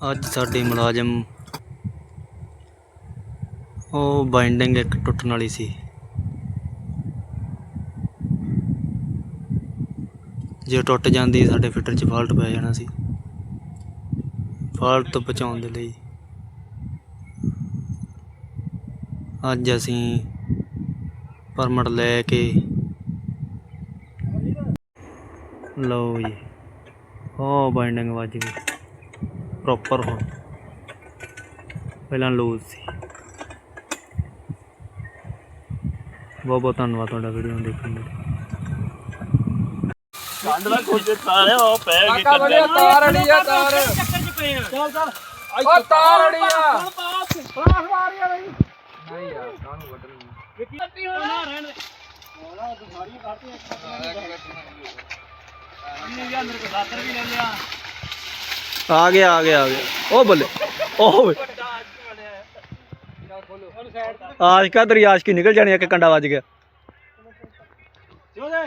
ਅੱਜ ਸਾਡੇ ਮੁਲਾਜ਼ਮ ਉਹ ਬਾਈਂਡਿੰਗ ਇੱਕ ਟੁੱਟਣ ਵਾਲੀ ਸੀ। ਜੇ ਟੁੱਟ ਜਾਂਦੀ, ਸਾਡੇ ਫਿਟਰ 'ਚ ਫਾਲਟ ਪੈ ਜਾਣਾ ਸੀ। ਫਾਲਟ ਤੋਂ ਬਚਾਉਣ ਦੇ ਲਈ ਅੱਜ ਅਸੀਂ ਪਰਮਿਟ ਲੈ ਕੇ ਲਓ ਜੀ। ਉਹ ਬਾਈਂਡਿੰਗ ਵੱਜ ਗਈ। ਪ੍ਰੋਪਰ ਹੁਣ। ਪਹਿਲਾਂ ਲੂਜ਼ ਸੀ। ਬਹੁਤ ਬਹੁਤ ਧੰਨਵਾਦ ਤੁਹਾਡਾ ਵੀਡੀਓ ਨੂੰ ਦੇਖਣ ਲਈ। ਕੰਡ ਦਾ ਕੁਝ ਤਾਰੇ ਉਹ ਪੈ ਗਏ ਕਾਕਾ ਵਧੀਆ ਤਾਰ ਅੜੀ ਆ ਤਾਰ। ਚੱਕਰ ਚ ਪਏ ਆ। ਚੱਲ ਚੱਲ। ਉਹ ਤਾਰ ਅੜੀ ਆ। ਪਾਸ। ਪਾਸ ਮਾਰਿਆ ਬਈ। ਨਹੀਂ ਯਾਰ ਕਾਹਨੂੰ ਵੱਢਣੀ ਵਿੱਕੀ ਕੱਟੀ ਹੋਣਾ। ਰਹਿਣ ਦੇ। ਹੋਣਾ ਤੂੰ ਸਾਰੀ ਕਾਟੀ ਇੱਕ ਨਹੀਂ ਯਾਰ ਮੇਰੇ ਕੋਲ ਦਾਤਰ ਵੀ ਲੈ ਲਿਆ। ਆ ਗਿਆ ਆ ਗਿਆ ਆ ਗਿਆ। ਉਹ ਬੱਲੇ, ਉਹ ਵੇ। ਆਸ਼ਕਾ ਦਰਿਆਸ਼ ਕੀ ਨਿਕਲ ਜਾਣੀ ਆ ਕਿ ਕੰਡਾ ਵੱਜ ਗਿਆ। ਜੋ। ਦੇ